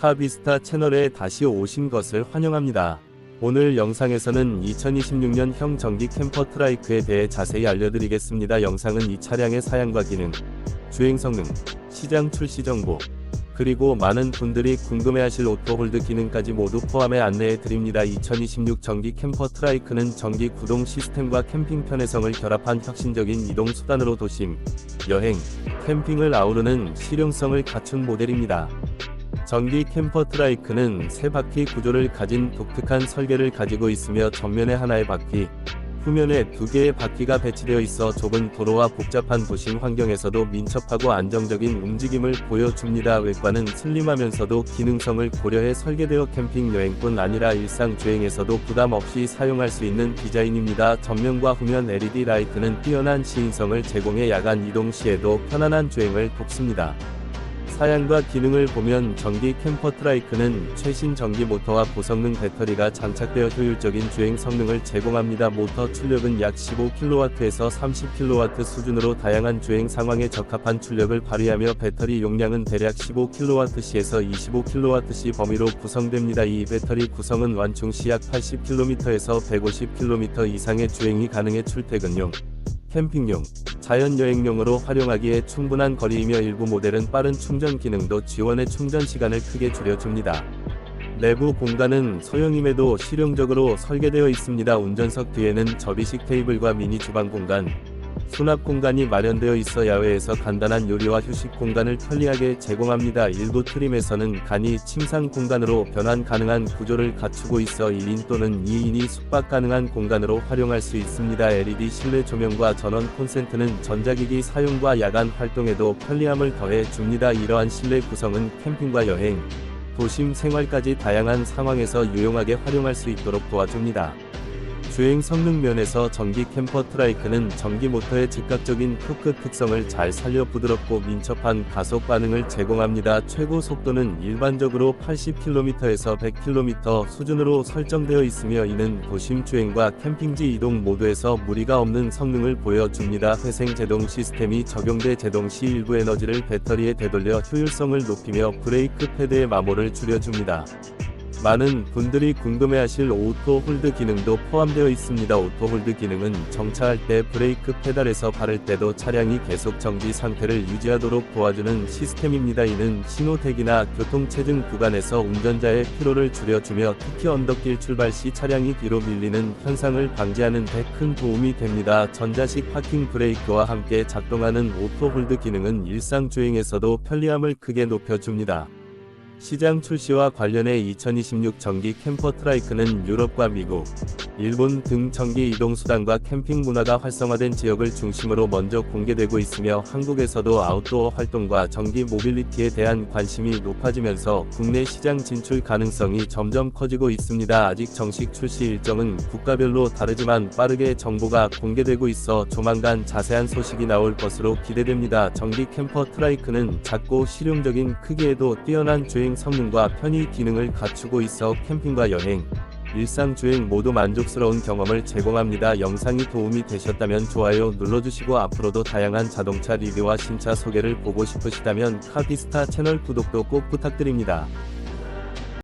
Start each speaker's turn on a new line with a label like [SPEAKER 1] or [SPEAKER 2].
[SPEAKER 1] 카비스타 채널에 다시 오신 것을 환영합니다. 오늘 영상에서는 2026년형 전기 캠퍼 트라이크에 대해 자세히 알려드리겠습니다. 영상은 이 차량의 사양과 기능, 주행 성능, 시장 출시 정보, 그리고 많은 분들이 궁금해하실 오토홀드 기능까지 모두 포함해 안내해 드립니다. 2026 전기 캠퍼 트라이크는 전기 구동 시스템과 캠핑 편의성을 결합한 혁신적인 이동 수단으로 도심, 여행, 캠핑을 아우르는 실용성을 갖춘 모델입니다. 전기 캠퍼 트라이크는 세 바퀴 구조를 가진 독특한 설계를 가지고 있으며 전면에 하나의 바퀴, 후면에 두 개의 바퀴가 배치되어 있어 좁은 도로와 복잡한 도심 환경에서도 민첩하고 안정적인 움직임을 보여줍니다. 외관은 슬림하면서도 기능성을 고려해 설계되어 캠핑 여행뿐 아니라 일상 주행에서도 부담 없이 사용할 수 있는 디자인입니다. 전면과 후면 LED 라이트는 뛰어난 시인성을 제공해 야간 이동 시에도 편안한 주행을 돕습니다. 사양과 기능을 보면 전기 캠퍼 트라이크는 최신 전기 모터와 고성능 배터리가 장착되어 효율적인 주행 성능을 제공합니다. 모터 출력은 약 15kW에서 30kW 수준으로 다양한 주행 상황에 적합한 출력을 발휘하며 배터리 용량은 대략 15kWh에서 25kWh 범위로 구성됩니다. 이 배터리 구성은 완충 시 약 80km에서 150km 이상의 주행이 가능해 출퇴근용, 캠핑용, 자연여행용으로 활용하기에 충분한 거리이며 일부 모델은 빠른 충전 기능도 지원해 충전 시간을 크게 줄여줍니다. 내부 공간은 소형임에도 실용적으로 설계되어 있습니다. 운전석 뒤에는 접이식 테이블과 미니 주방 공간, 수납 공간이 마련되어 있어 야외에서 간단한 요리와 휴식 공간을 편리하게 제공합니다. 일부 트림에서는 간이 침상 공간으로 변환 가능한 구조를 갖추고 있어 1인 또는 2인이 숙박 가능한 공간으로 활용할 수 있습니다. LED 실내 조명과 전원 콘센트는 전자기기 사용과 야간 활동에도 편리함을 더해 줍니다. 이러한 실내 구성은 캠핑과 여행, 도심 생활까지 다양한 상황에서 유용하게 활용할 수 있도록 도와줍니다. 주행 성능 면에서 전기 캠퍼 트라이크는 전기 모터의 즉각적인 토크 특성을 잘 살려 부드럽고 민첩한 가속 반응을 제공합니다. 최고 속도는 일반적으로 80km에서 100km 수준으로 설정되어 있으며 이는 도심 주행과 캠핑지 이동 모두에서 무리가 없는 성능을 보여줍니다. 회생 제동 시스템이 적용돼 제동 시 일부 에너지를 배터리에 되돌려 효율성을 높이며 브레이크 패드의 마모를 줄여줍니다. 많은 분들이 궁금해하실 오토 홀드 기능도 포함되어 있습니다. 오토 홀드 기능은 정차할 때 브레이크 페달에서 바를 때도 차량이 계속 정지 상태를 유지하도록 도와주는 시스템입니다. 이는 신호대기나 교통체증 구간에서 운전자의 피로를 줄여주며 특히 언덕길 출발 시 차량이 뒤로 밀리는 현상을 방지하는 데 큰 도움이 됩니다. 전자식 파킹 브레이크와 함께 작동하는 오토 홀드 기능은 일상 주행에서도 편리함을 크게 높여줍니다. 시장 출시와 관련해 2026 전기 캠퍼 트라이크는 유럽과 미국, 일본 등 전기 이동 수단과 캠핑 문화가 활성화된 지역을 중심으로 먼저 공개되고 있으며 한국에서도 아웃도어 활동과 전기 모빌리티에 대한 관심이 높아지면서 국내 시장 진출 가능성이 점점 커지고 있습니다. 아직 정식 출시 일정은 국가별로 다르지만 빠르게 정보가 공개되고 있어 조만간 자세한 소식이 나올 것으로 기대됩니다. 전기 캠퍼 트라이크는 작고 실용적인 크기에도 뛰어난 주행 성능과 편의 기능을 갖추고 있어 캠핑과 여행, 일상 주행 모두 만족스러운 경험을 제공합니다. 영상이 도움이 되셨다면 좋아요 눌러주시고 앞으로도 다양한 자동차 리뷰와 신차 소개를 보고 싶으시다면 카비스타 채널 구독도 꼭 부탁드립니다.